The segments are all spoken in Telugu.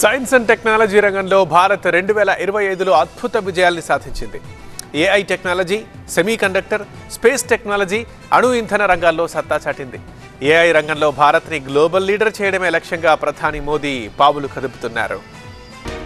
సైన్స్ అండ్ టెక్నాలజీ రంగంలో భారత్ రెండు వేల ఇరవై ఐదులో అద్భుత విజయాల్ని సాధించింది. AI technology semiconductor space technology అణు ఇంధన రంగాల్లో సత్తా చాటింది. ఏఐ రంగంలో భారత్ని గ్లోబల్ లీడర్ చేయడమే లక్ష్యంగా ప్రధాని మోదీ పావులు కదుపుతున్నారు.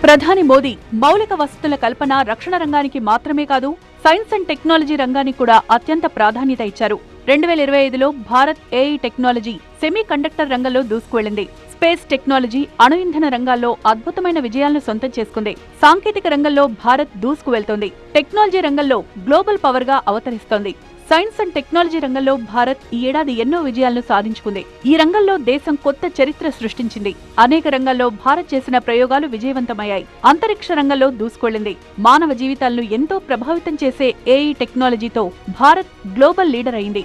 ప్రధాని మోదీ మౌలిక వసతుల కల్పన రక్షణ రంగానికి మాత్రమే కాదు సైన్స్ అండ్ టెక్నాలజీ రంగానికి కూడా అత్యంత ప్రాధాన్యత ఇచ్చారు. రెండు వేల ఇరవై ఐదులో Bharat AI technology semiconductor రంగంలో దూసుకువెళ్ళింది స్పేస్ టెక్నాలజీ అణు ఇంధన రంగాల్లో అద్భుతమైన విజయాలను సొంతం చేసుకుంది. సాంకేతిక రంగంలో భారత్ దూసుకు వెళ్తోంది టెక్నాలజీ రంగంలో గ్లోబల్ పవర్గా అవతరిస్తోంది. సైన్స్ అండ్ టెక్నాలజీ రంగంలో భారత్ ఈ ఏడాది ఎన్నో విజయాలను సాధించుకుంది. ఈ రంగంలో దేశం కొత్త చరిత్ర సృష్టించింది. అనేక రంగాల్లో భారత్ చేసిన ప్రయోగాలు విజయవంతమయ్యాయి. అంతరిక్ష రంగంలో దూసుకెళ్ళింది మానవ జీవితాలను ఎంతో ప్రభావితం చేసే ఏఈ టెక్నాలజీతో భారత్ గ్లోబల్ లీడర్ అయింది.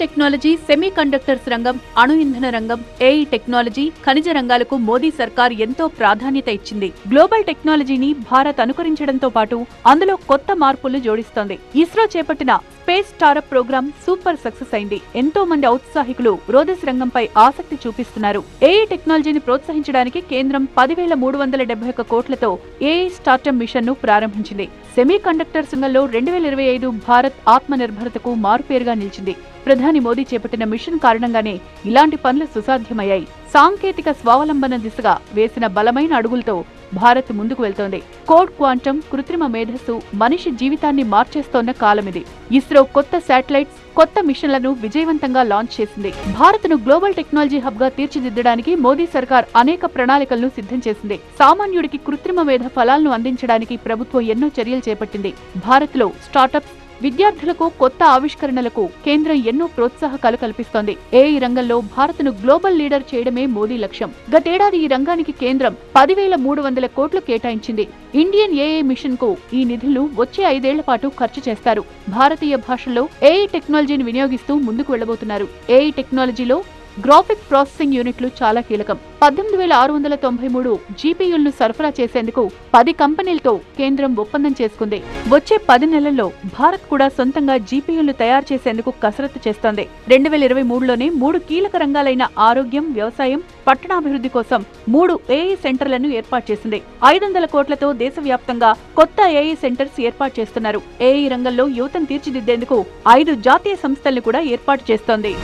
టెక్నాలజీ సెమీ కండక్టర్స్ రంగం అణు ఇంధన రంగం ఏఈ టెక్నాలజీ ఖనిజ రంగాలకు మోదీ సర్కార్ ఎంతో ప్రాధాన్యత ఇచ్చింది. గ్లోబల్ టెక్నాలజీని భారత్ అనుకరించడంతో పాటు అందులో కొత్త మార్పులు జోడిస్తోంది. ఇస్రో చేపట్టిన space startup programme super success అయింది. ఎంతో మంది ఔత్సాహికులు రోదస్ రంగంపై ఆసక్తి చూపిస్తున్నారు. ఏఐ టెక్నాలజీని ప్రోత్సహించడానికి కేంద్రం పదివేల మూడు వందల డెబ్బై ఒక్క కోట్లతో ఏఐ స్టార్టప్ మిషన్ను ప్రారంభించింది. సెమీ కండక్టర్ రంగంలో రెండు వేల ఇరవై ఐదు భారత్ ఆత్మ నిర్భరతకు మారుపేరుగా నిలిచింది. ప్రధాని మోదీ చేపట్టిన మిషన్ కారణంగానే ఇలాంటి పనులు సుసాధ్యమయ్యాయి. సాంకేతిక స్వావలంబన దిశగా వేసిన బలమైన అడుగులతో భారత్ ముందుకు వెళ్తోంది. కోడ్ క్వాంటం కృత్రిమ మేధస్సు మనిషి జీవితాన్ని మార్చేస్తోన్న కాలమిది. ఇస్రో కొత్త శాటిలైట్స్ కొత్త మిషన్లను విజయవంతంగా లాంచ్ చేసింది. భారత్ను గ్లోబల్ టెక్నాలజీ హబ్గా తీర్చిదిద్దడానికి మోదీ సర్కార్ అనేక ప్రణాళికలను సిద్ధం చేసింది. సామాన్యుడికి కృత్రిమ మేధ ఫలాలను అందించడానికి ప్రభుత్వం ఎన్నో చర్యలు చేపట్టింది. భారత్లో స్టార్టప్స్ విద్యార్థులకు కొత్త ఆవిష్కరణలకు కేంద్రం ఎన్నో ప్రోత్సాహకాలు కల్పిస్తోంది. ఏఐ రంగంలో భారత్ను గ్లోబల్ లీడర్ చేయడమే మోదీ లక్ష్యం. గతేడాది ఈ రంగానికి కేంద్రం పదివేల మూడు వందల కోట్లు కేటాయించింది. ఇండియన్ ఏఐ మిషన్కు ఈ నిధులు వచ్చే ఐదేళ్ళ పాటు ఖర్చు చేస్తారు. భారతీయ భాషల్లో ఏఐ టెక్నాలజీని వినియోగిస్తూ ముందుకు వెళ్ళబోతున్నారు ఏఐ టెక్నాలజీలో గ్రాఫిక్ ప్రాసెసింగ్ యూనిట్లు చాలా కీలకం. పద్దెనిమిది వేల ఆరు వందల తొంభై మూడు జీపీయూలను సరఫరా చేసేందుకు పది కంపెనీలతో కేంద్రం ఒప్పందం చేసుకుంది. వచ్చే పది నెలల్లో భారత్ కూడా సొంతంగా జీపీయూలు తయారు చేసేందుకు కసరత్తు చేస్తోంది. రెండు వేల ఇరవై మూడులోనే మూడు కీలక రంగాలైన ఆరోగ్యం వ్యవసాయం పట్టణాభివృద్ధి కోసం మూడు ఏఐ సెంటర్లను ఏర్పాటు చేసింది. ఐదు వందల కోట్లతో దేశవ్యాప్తంగా కొత్త ఏఐ సెంటర్స్ ఏర్పాటు చేస్తున్నారు. ఏఐ రంగంలో యువతను తీర్చిదిద్దేందుకు ఐదు జాతీయ సంస్థలను కూడా ఏర్పాటు చేస్తోంది.